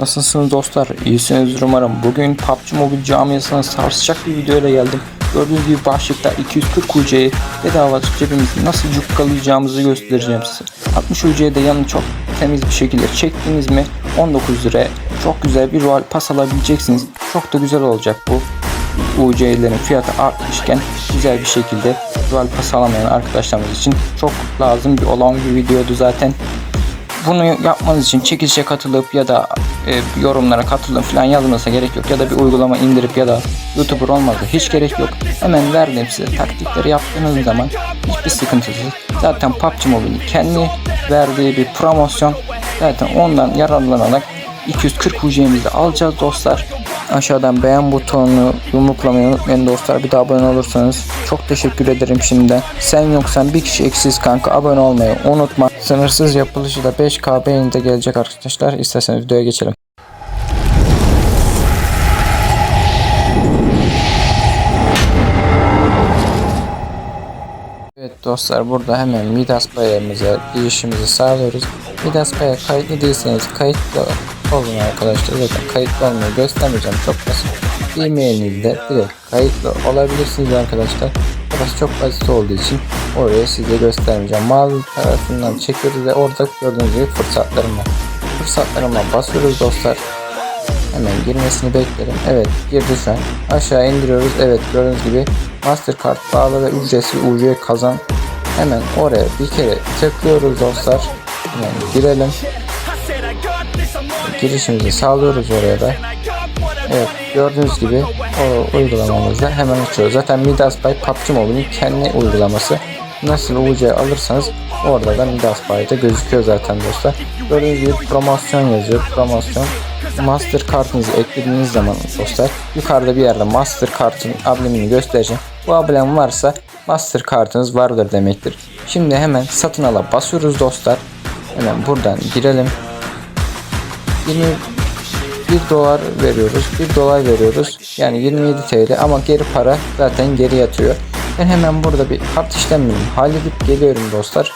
Nasılsınız dostlar? İyisiniz umarım. Bugün PUBG Mobile camiasına sarsacak bir video ile geldim. Gördüğünüz gibi başlıkta 240 UC'yi bedava cebimizde nasıl cukkalayacağımızı göstereceğim size. 60 UC'ye de yanı çok temiz bir şekilde çektiniz mi 19 liraya çok güzel bir royal pas alabileceksiniz. Çok da güzel olacak bu. UC'lerin fiyatı artmışken güzel bir şekilde royal pas alamayan arkadaşlarımız için çok lazım bir olan bir videodu zaten bunu yapmanız için çekilişe katılıp ya da e, yorumlara katılın falan yazmasa gerek yok ya da bir uygulama indirip ya da YouTuber olmazsa hiç gerek yok. Hemen verdim size taktikleri yaptığınız zaman hiçbir sıkıntısız. Zaten PUBG Mobile kendi verdiği bir promosyon zaten ondan yararlanarak 240 UC'mizi alacağız dostlar. Aşağıdan beğen butonunu yumruklamayı unutmayın dostlar. Bir de abone olursanız çok teşekkür ederim şimdiden. Sen yoksan bir kişi eksiz kanka abone olmayı unutma. Sınırsız yapılışı da 5K beğenide gelecek arkadaşlar. İsterseniz videoya geçelim. Evet dostlar burada hemen Midas payımıza girişimizi sağlıyoruz. Midas paya kayıtlı değilseniz kayıtlı olun arkadaşlar. Zaten kayıtlı olmayı göstermeyeceğim çok basit. E-mailinizde direkt kayıtlı olabilirsiniz arkadaşlar. Burası çok basit olduğu için oraya size göstermeyeceğim. Mavi tarafından çekiyoruz ve orada gördüğünüz gibi fırsatlarım var. Fırsatlarıma basıyoruz dostlar. Hemen girmesini beklerim. Evet girdi şu an. Aşağı indiriyoruz. Evet gördüğünüz gibi Mastercard bağlı ve ücretsiz UC kazan. Hemen oraya bir kere tıklıyoruz dostlar. Hemen girelim. Girişimizi sağlıyoruz oraya da. Evet gördüğünüz gibi o uygulamamızda hemen açıyoruz. Zaten Midas by PUBG Mobile'in kendi uygulaması. Nasıl UC alırsanız orada da Midas Buy'da gözüküyor zaten dostlar. Gördüğünüz gibi promosyon yazıyor. Promosyon Master kartınızı eklediğiniz zaman dostlar yukarıda bir yerde Master kartın amblemini göstereceğim. Bu amblem varsa Master kartınız vardır demektir. Şimdi hemen satın ala basıyoruz dostlar. Hemen buradan girelim. 21 dolar veriyoruz. 1 dolar veriyoruz. Yani 27 TL ama geri para zaten geri yatıyor. Ben hemen burada bir kart işlemlerimi halledip geliyorum dostlar.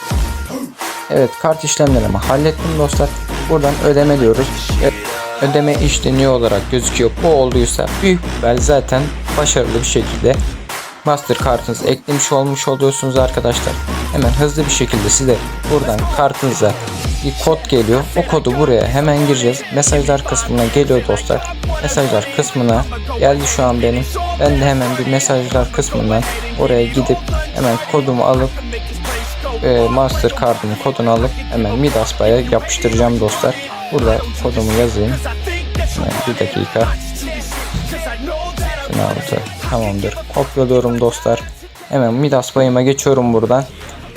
Evet kart işlemlerimi hallettim dostlar. Buradan ödeme diyoruz. Evet, ödeme işleniyor olarak gözüküyor. Bu olduysa büyük ihtimal zaten başarılı bir şekilde master kartınızı eklemiş olmuş oluyorsunuz arkadaşlar. Hemen hızlı bir şekilde size buradan kartınıza bir kod geliyor. O kodu buraya hemen gireceğiz. Mesajlar kısmına geliyor dostlar. Mesajlar kısmına geldi şu an benim. Ben de hemen bir mesajlar kısmından oraya gidip hemen kodumu alıp e, master kartımın kodunu alıp hemen Midas Bay'a yapıştıracağım dostlar. Burada kodumu yazayım. Hemen bir dakika. Şunu Tamamdır. Kopyalıyorum dostlar. Hemen Midas Bay'ıma geçiyorum buradan.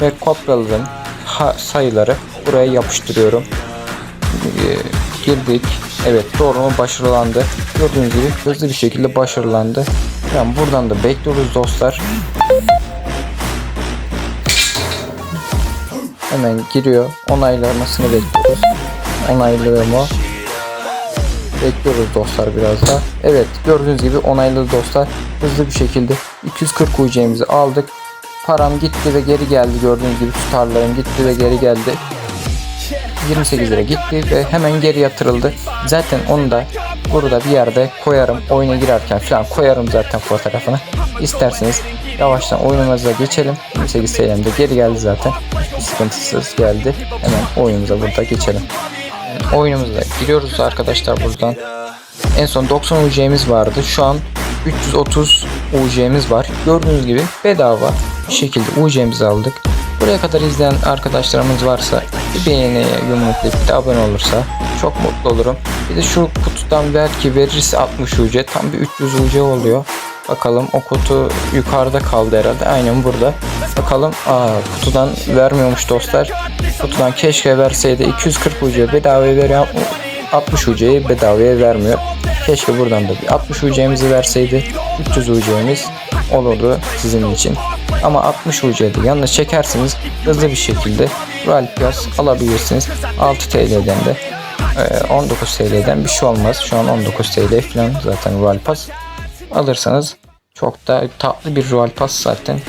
Ve kopyaladığım ha- sayıları buraya yapıştırıyorum. Ee, girdik. Evet doğru başarılandı. Gördüğünüz gibi hızlı bir şekilde başarılandı. Yani buradan da bekliyoruz dostlar. Hemen giriyor. Onaylamasını bekliyoruz. Onaylıyor mu? Bekliyoruz dostlar biraz da. Evet gördüğünüz gibi onayladı dostlar. Hızlı bir şekilde 240 UC'mizi aldık. Param gitti ve geri geldi gördüğünüz gibi tutarlarım gitti ve geri geldi. 28 lira gitti ve hemen geri yatırıldı. Zaten onu da burada bir yerde koyarım. Oyuna girerken falan koyarım zaten fotoğrafını. İsterseniz yavaştan oyunumuza geçelim. 28 TL'mde geri geldi zaten. Hiçbir sıkıntısız geldi. Hemen oyunumuza burada geçelim. Oyunumuza giriyoruz arkadaşlar buradan. En son 90 UC'miz vardı. Şu an 330 UC'miz var. Gördüğünüz gibi bedava bir şekilde UC'mizi aldık. Buraya kadar izleyen arkadaşlarımız varsa bir beğeni yumruklayıp de abone olursa çok mutlu olurum. Bir de şu kutudan belki verirse 60 UC tam bir 300 UC oluyor. Bakalım o kutu yukarıda kaldı herhalde. Aynen burada. Bakalım. Aa kutudan vermiyormuş dostlar. Kutudan keşke verseydi 240 UC bedavaya veriyor. 60 UC'yi bedavaya vermiyor. Keşke buradan da bir 60 UC'mizi verseydi 300 UC'miz olurdu sizin için. Ama 60 UC'de yanına çekerseniz hızlı bir şekilde Pass alabilirsiniz. 6 TL'den de e, 19 TL'den bir şey olmaz. Şu an 19 TL falan zaten Royal Pass alırsanız çok da tatlı bir Royal Pass zaten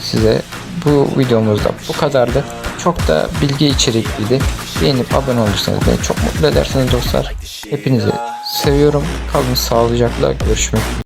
size bu videomuzda bu kadardı. Çok da bilgi içerikliydi. beğenip abone olursanız beni çok mutlu edersiniz dostlar. Hepinizi seviyorum. Kalın sağlıcakla görüşmek üzere.